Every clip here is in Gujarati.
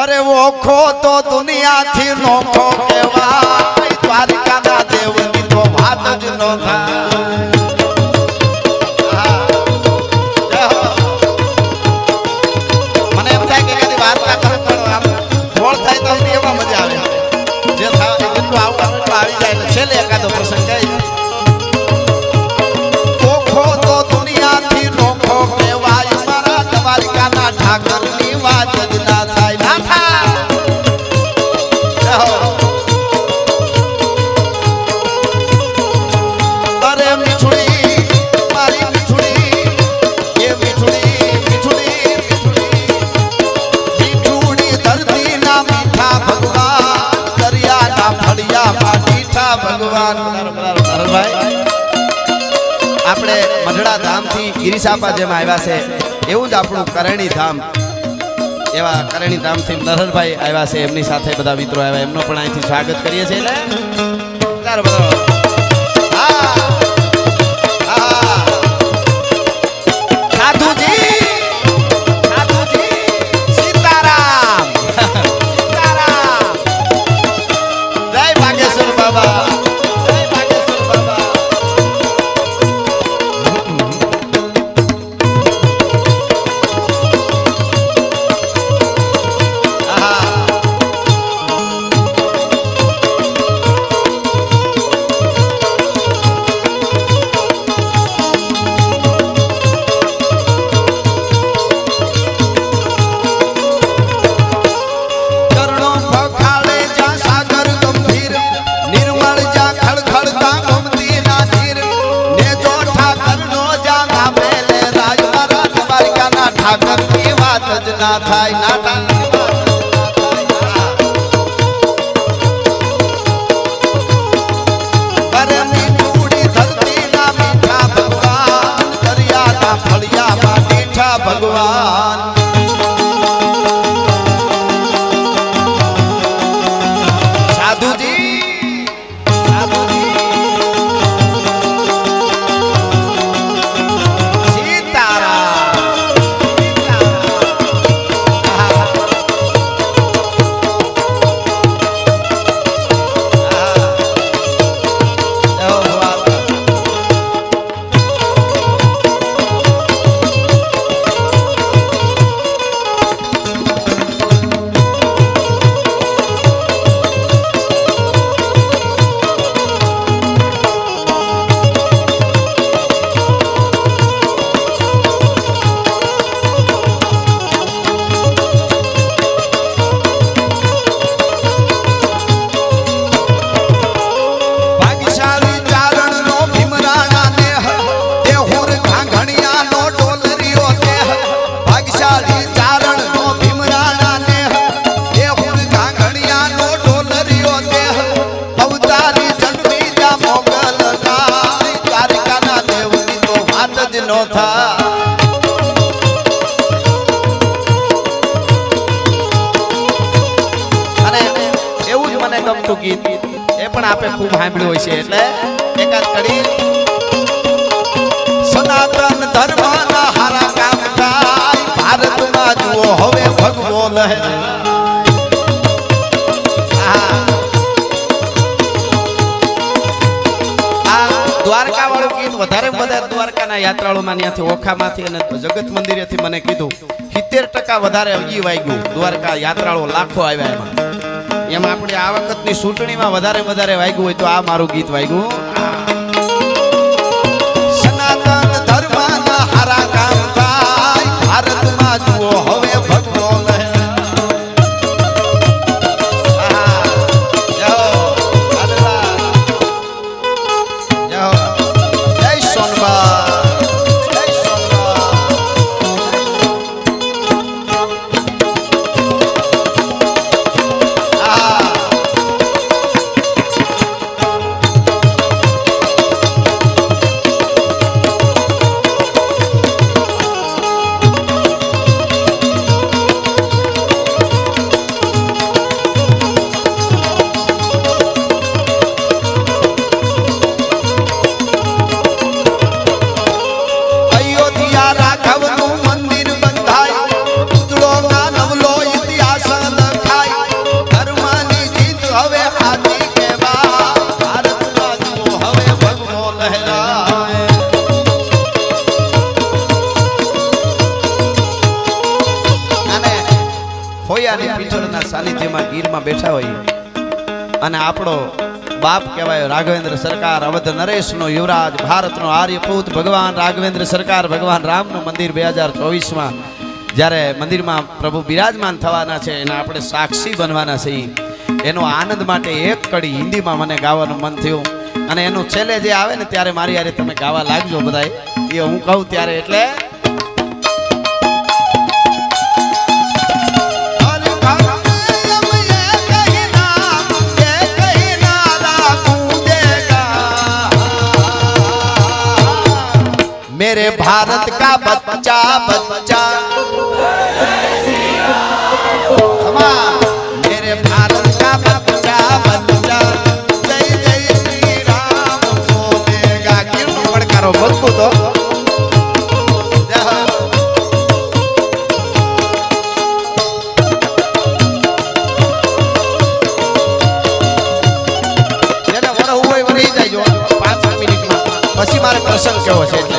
અરે ઓખો તો દુનિયાથી નોખો કહેવાય. દ્વારકાના દેવની તો વાત જ ન થાય. આપણે મઢડા ધામથી ગિરિસાપા જેમ આવ્યા છે, એવું જ આપણું કરણી ધામ. એવા કરણી ધામથી નરહરભાઈ આવ્યા છે, એમની સાથે બધા મિત્રો આવ્યા, એમનો પણ અહીંથી સ્વાગત કરીએ છીએ. એટલે બધો ના થાય ના થાય. ભગવાન. નો અને એવું જ મને ગમતું ગીત. એ પણ આપે ખૂબ સાંભળ્યું હોય છે એટલે એકાદ કરી. સનાતન ધર્મના હારા કામ થાય. ભારતમાં જુઓ હવે ભગવો લહેરાય વધારે વધારે દ્વારકાના યાત્રાળુમાં ત્યાંથી ઓખામાંથી અને જગત મંદિરેથી મને કીધું, સિત્તેર ટકા વધારે અગી વાગ્યું દ્વારકા યાત્રાળુ લાખો આવ્યા એમાં. એમાં આપણે આ વખતની ચૂંટણીમાં વધારે વધારે વાગ્યું હોય તો આ મારું ગીત વાગ્યું સાનિધ્યમાં બેઠા હોય. અને આપણો બાપ કહેવાય રાઘવેન્દ્ર સરકાર, અવધ નરેશનો યુવરાજ, ભારતનો આર્યપૂત ભગવાન, રાઘવેન્દ્ર સરકાર, ભગવાન રામનું મંદિર બે હજાર ચોવીસમાં જ્યારે મંદિરમાં પ્રભુ બિરાજમાન થવાના છે, એના આપણે સાક્ષી બનવાના છીએ. એનો આનંદ માટે એક કડી હિન્દીમાં મને ગાવાનું મન થયું. અને એનું છેલ્લે જે આવે ને, ત્યારે મારી યારે તમે ગાવા લાગજો બધાય. એ હું કહું ત્યારે એટલે मेरे भारत का बच्चा बच्चा हमा, मेरे भारत का बच्चा बच्चा जय जय श्री राम बोलेगा किरण પડકારો બદકું તો જય હો. જેને વરહવું હોય વરહી જાયજો પાંચ મિનિટમાં પછી મારે પ્રસંગ કેવો છે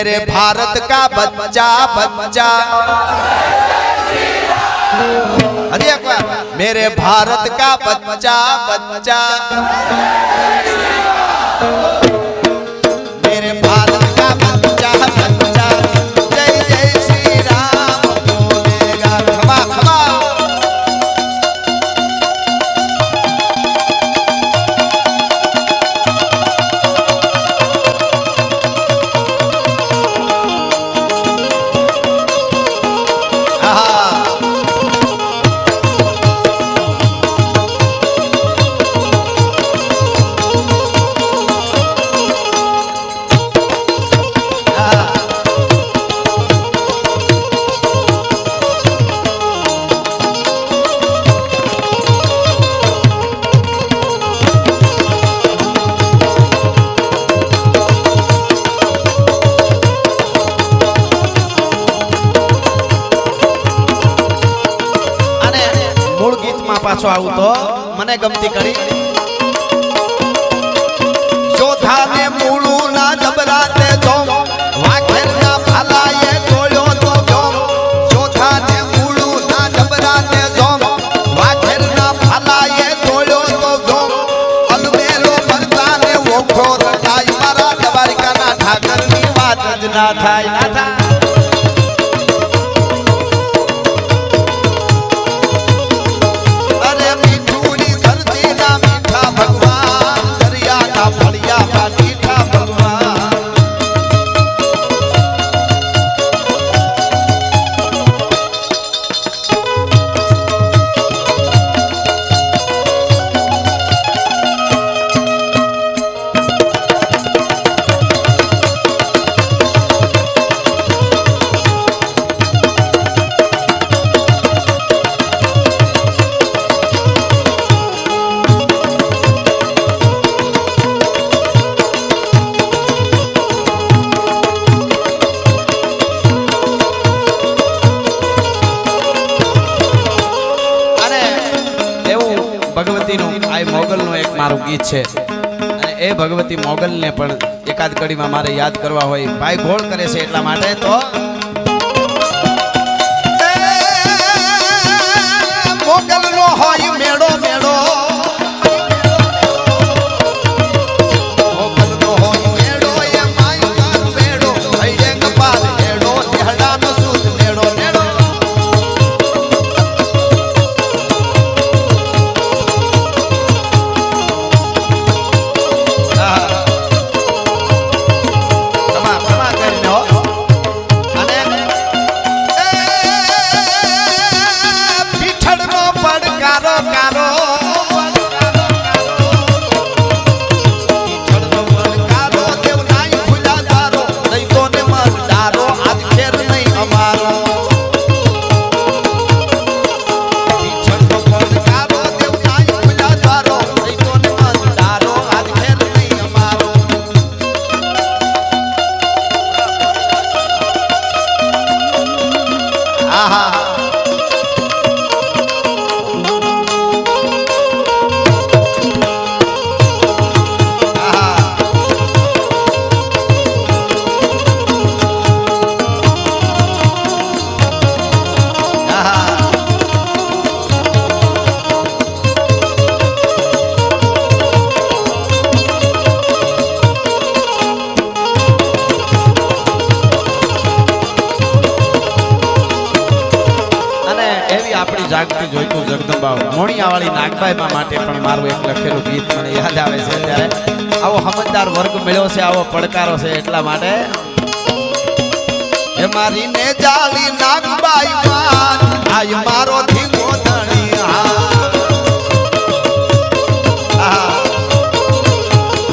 मेरे भारत का बच्चा बच्चा। अरे एक बार मेरे भारत का बच्चा बच्चा। પાછો આવું તો મને ગમતી કરી. જોધાને મૂળું ના તો જોમ. જોધાને મૂળું ના જબરાતે જોમ. વાઘેરના ભાલાએ જોયો તો જોમ. અલમેલો મરદાને ઓખો રખાય. મારા દ્વારિકાના ઠાકરની વાત જ ના થાય ના થાય. મારું ગીત છે. અને એ ભગવતી મોગલને પણ એકાદ કડીમાં મારે યાદ કરવા હોય. ભાઈ ગોળ કરે છે એટલા માટે તો 아하. જાગતી જોઈતું જગદંબા મોણિયાવાળી નાગબાઈમાં માટે પણ મારું એક લખેલું ગીત મને યાદ આવે છે ત્યારે. આવો સમજદાર વર્ગ મળ્યો છે, આવો પડકારો છે એટલા માટે. એ મારી ને જાળી નાગબાઈ માં આય મારો ધીંગો ધણી હા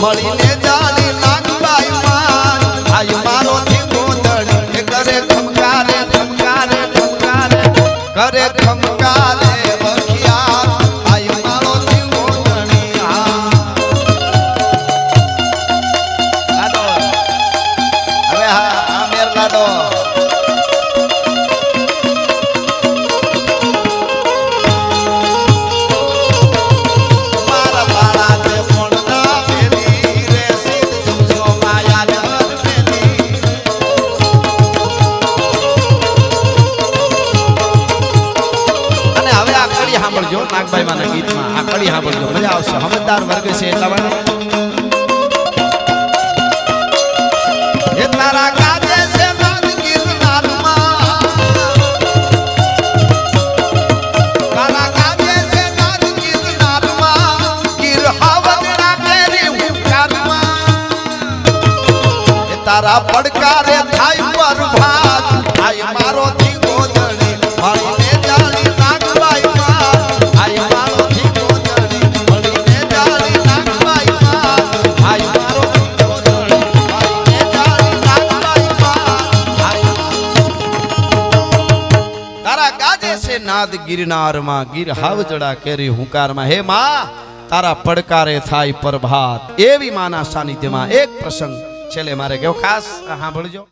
મળી ને જાળી નાગબાઈ માં આય મારો ધીંગો ધણી કરે ધમકારે ધમકારે ધમકારે, કરે ખમકારે છે એટલા એ તારા કાજે છે તારા કાજે છે નાદ ગિરનારમાં ગિર હાવજના કેરી હુંકારમાં એ તારા પડકારે થાય મારો નાદ ગિરનારમાં ગીર હાવજડા કેરી હુંકારમાં. હે માં, તારા પડકારે થાય પ્રભાત. એવી માના સાનિધ્યમાં એક પ્રસંગ છેલ્લે મારે કેવો ખાસ સાંભળજો.